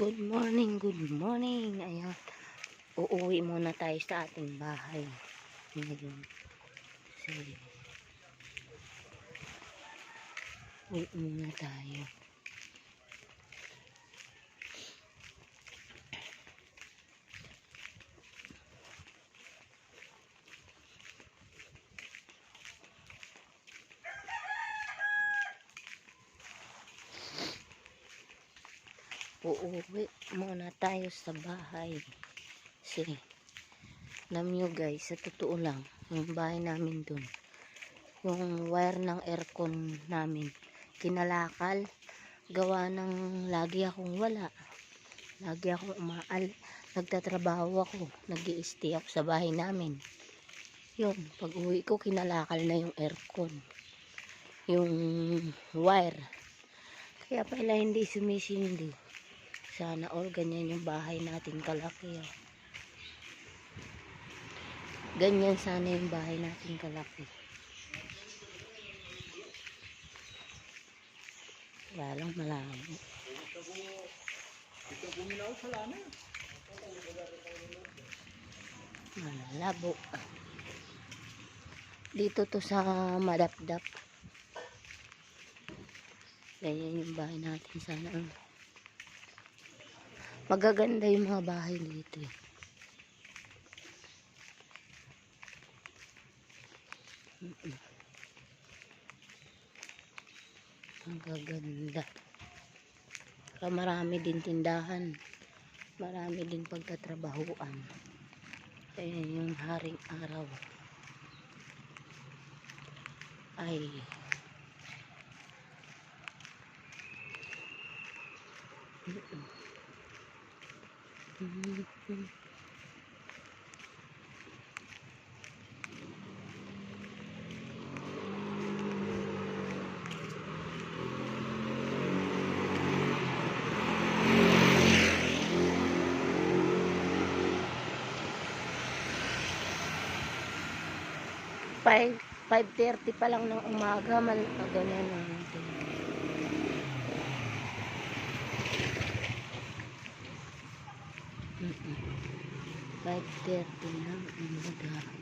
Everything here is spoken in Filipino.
Good morning, good morning. Ayan. Uuwi muna tayo sa ating bahay. Ngayon. Sige. Uwi muna tayo. Uuwi muna tayo sa bahay. Kasi, alam nyo guys, sa totoo lang, yung bahay namin dun, yung wire ng aircon namin, kinalakal, gawa ng lagi akong wala. Lagi akong umaal. Nagtatrabaho ako. nag stay ako sa bahay namin. Yun, pag uwi ko, kinalakal na yung aircon. Yung wire. Kaya pala hindi sumisindi. Sana all ganyan yung bahay natin kalaki. Oh. Ganyan sana yung bahay natin kalaki. Wala lang malabo. Malabo. Dito to sa Madapdap. Ganyan yung bahay natin sana. oh. Magaganda yung mga bahay dito. eh. Ang gaganda. Saka marami din tindahan. Marami din pagtatrabahuan. Ayan yung haring araw. Ay. Mm-mm. Mm-mm. Five, 5.30 pa lang ng umaga, mal ah, ganyan na natin. Mm-mm. 5.30 ng umaga.